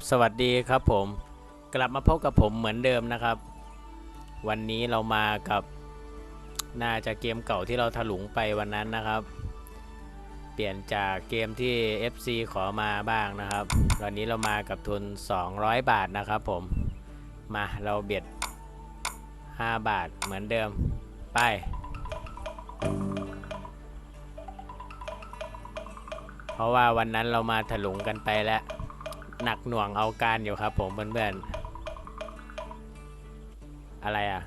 กราบสวัสดีครับผมกลับมาพบกับผมเหมือนเดิมนะครับ วันนี้เรามากับน่าจะเกมเก่าที่เราถลุงไปวันนั้นนะครับ เปลี่ยนจากเกมที่ FC ขอมาบ้างนะครับ วันนี้เรามากับทุน 200 บาทนะครับผมมาเราเบียด 5 บาทเหมือนเดิมไปเพราะว่าวันนั้นเรามาถลุงกันไปแล้ว หนักหน่วงเอาการอยู่ครับผมเพื่อนๆ อะไรอะ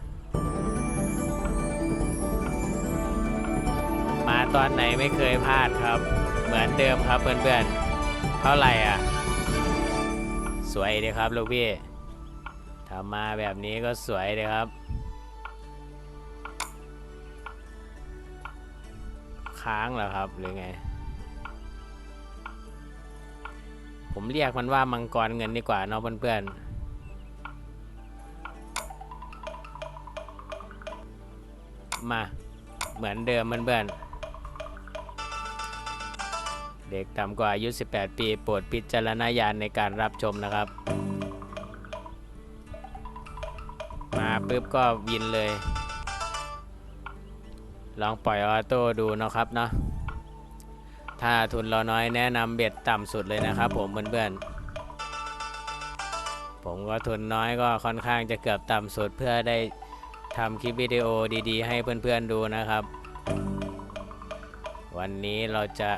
มาตอนไหนไม่เคยพลาดครับ เหมือนเดิมครับเพื่อนๆ เท่าไหร่อะ สวยดีครับลูกพี่ทำมาแบบนี้ก็สวยดีครับ ค้างเหรอครับหรือไง ผมเรียกมันว่ามังกรเงินดีกว่าเนาะเพื่อนๆ มา เหมือนเดิมเพื่อนๆ เด็กต่ำกว่าอายุ 18 ปีโปรดพิจารณญาณในการรับชมนะครับ มาปุ๊บก็วินเลย ลองปล่อยออโต้ดูเนาะครับเนาะ ถ้าทุนเราน้อยแนะนำเบ็ดต่ำสุดเลยนะครับ ผมเพื่อนๆผมก็ทุนน้อยก็ค่อนข้างจะเกือบต่ำสุดเพื่อได้ทำคลิปวิดีโอดีๆ ให้เพื่อนๆดูนะครับ วันนี้เราจะ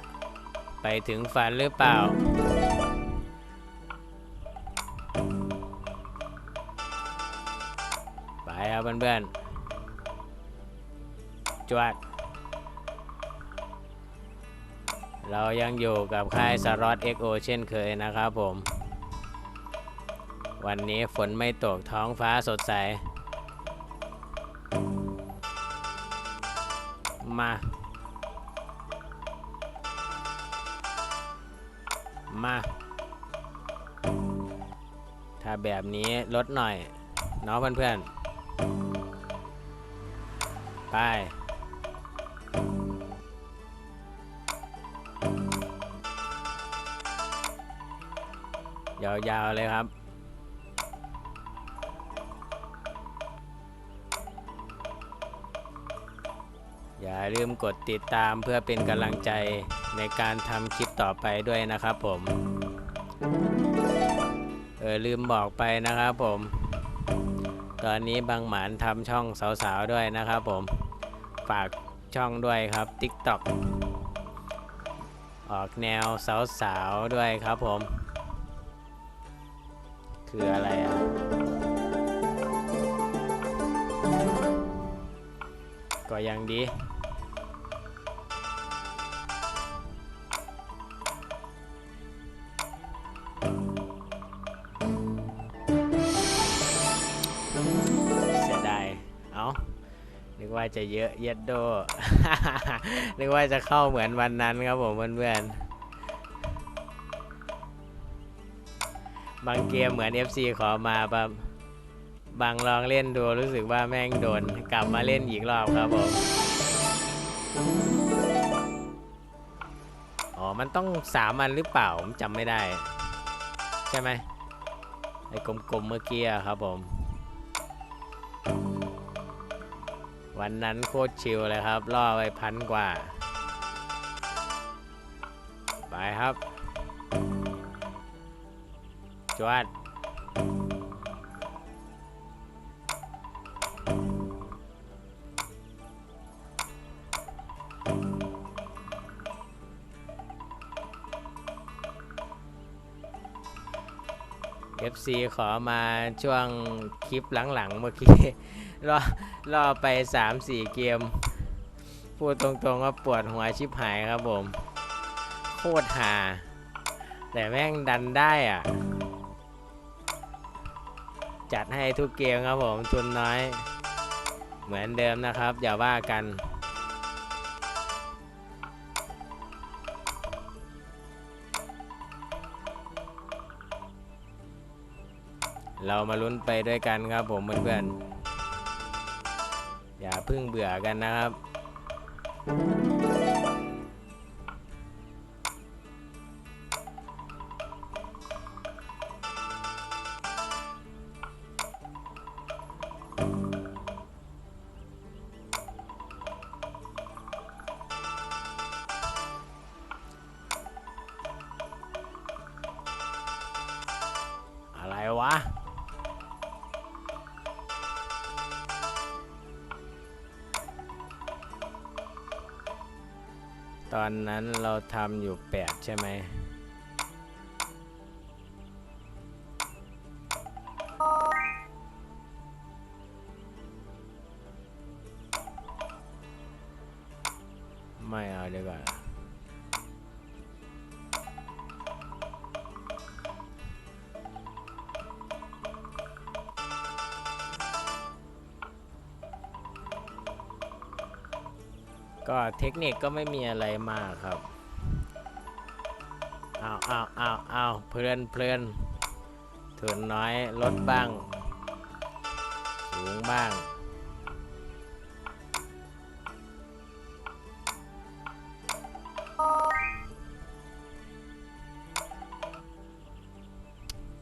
ไปถึงฝันหรือเปล่า ไปครับเพื่อนๆจวด เรายังอยู่กับค่ายสล็อต XO เช่นเคยนะครับผม วันนี้ฝนไม่ตกท้องฟ้าสดใส มา มา ถ้าแบบนี้ลดหน่อย เนาะเพื่อนๆ ไป ยาวๆเลยครับ อย่าลืมกดติดตามเพื่อเป็นกำลังใจในการทำคลิปต่อไปด้วยนะครับผม เออลืมบอกไปนะครับผม ตอนนี้บางหมานทำช่องสาวๆด้วยนะครับผม ฝากช่องด้วยครับ TikTok ออกแนวสาวๆด้วยครับผม คืออะไรอะ ก็ยังดี เสียดาย เอานึกว่าจะเยอะเย็ดโด นึกว่าจะเข้าเหมือนวันนั้นครับผมเพื่อนๆ บางเกมเหมือน FC ขอมาปะบางลองเล่นดูรู้สึกว่าแม่งโดน กลับมาเล่นอีกรอบครับผม อ๋อ มันต้องสามอันหรือเปล่า ผมจำไม่ได้ ใช่ไหมไอ้กลมๆเมื่อกี้ครับผม วันนั้นโคตรชิลเลยครับ ล่อไปพันกว่า ไปครับ จวด FC ขอมาช่วงคลิปหลังๆ เมื่อกี้รอรอไป 3-4 เกม พูดตรงๆว่าปวดหัวชิบหายครับผม โคตรหา แต่แม่งดันได้อะ จัดให้ทุกเกมครับผมทุนน้อย เหมือนเดิมนะครับ อย่าว่ากัน เรามาลุ้นไปด้วยกันครับผมเพื่อนๆอย่าเพึ่งเบื่อกันนะครับ ตอนนั้นเราทำอยู่ 8 ใช่ไหม ก็เทคนิคก็ไม่มีอะไรมากครับเอาเอาเอาเอาเพลินเพลินทุนน้อยลดบ้าง สูงบ้าง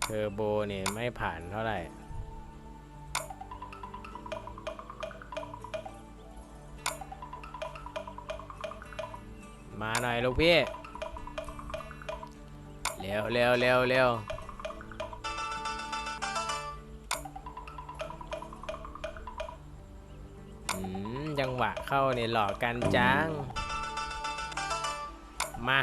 เทอร์โบนี่ไม่ผ่านเท่าไหร่ มาหน่อยลูกพี่เร็วเร็วเร็วเร็วจังหวะเข้าเนี่ยหลอกกันจัง มา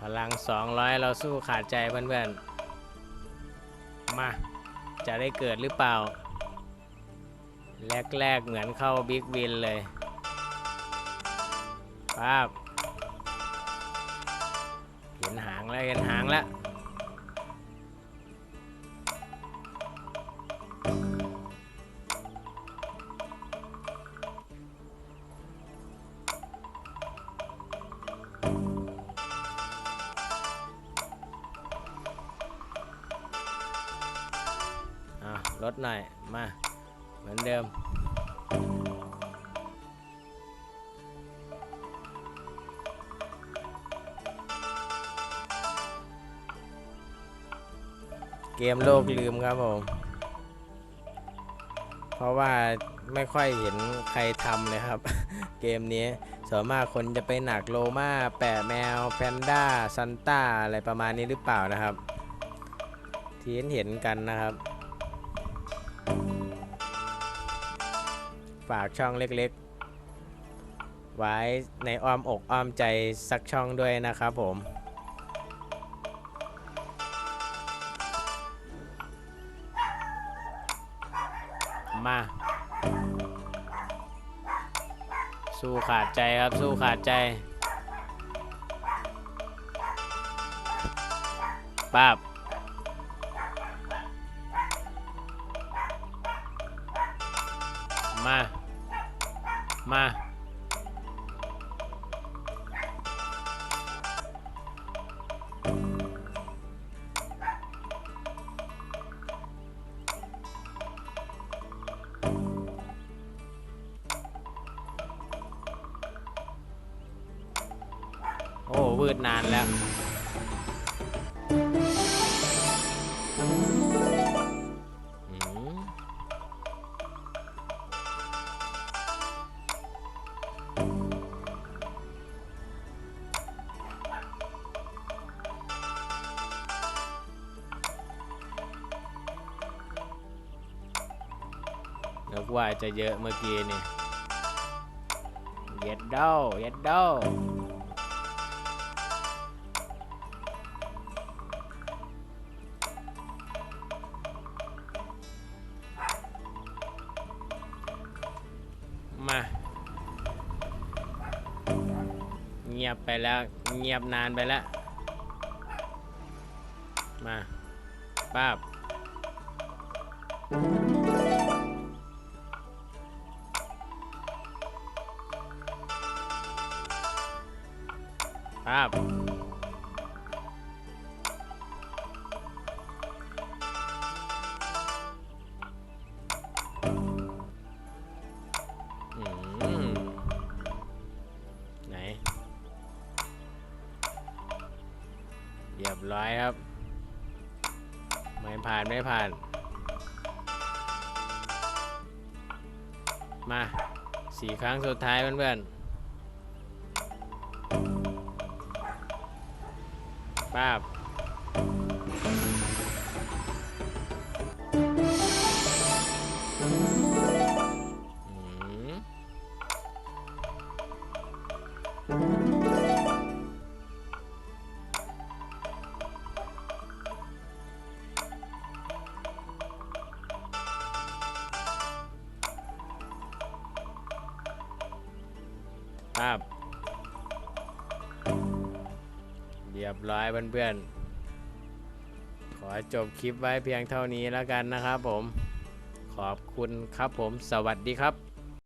พลัง 200 เราสู้ขาดใจเพื่อนๆ มาจะได้เกิดหรือเปล่า แรกๆเหมือนเข้าบิ๊กวินเลยป้าบเห็นหางแล้วเห็นหางแล้ว ดหน่อย มา เหมือนเดิม เกมโลกลืมครับผม เพราะว่าไม่ค่อยเห็นใครทำเลยครับ เกมนี้ส่วนมากคนจะไปหนักโลมาแปะแมว แพนด้า ซันต้า อะไรประมาณนี้หรือเปล่านะครับ ที่เห็นเห็นกันนะครับ ฝากช่องเล็กๆ ไว้ในอ้อมอกอ้อมใจสักช่องด้วยนะครับผม มา สู้ขาดใจครับ สู้ขาดใจป้าบ ดนานแล้ว นึกว่าจะเยอะเมื่อกี้นี่ เย็ดเด้าเย็ดเด้า แล้วเงียบนานไปแล้ว มาป้าบป้าบ รียบร้อยครับ ไม่ผ่านไม่ผ่าน มาสี่ครั้งสุดท้ายเพื่อนๆป้าบาพเรียบร้อยเพื่อนๆ ขอจบคลิปไว้เพียงเท่านี้แล้วกันนะครับผม ขอบคุณครับผม สวัสดีครับ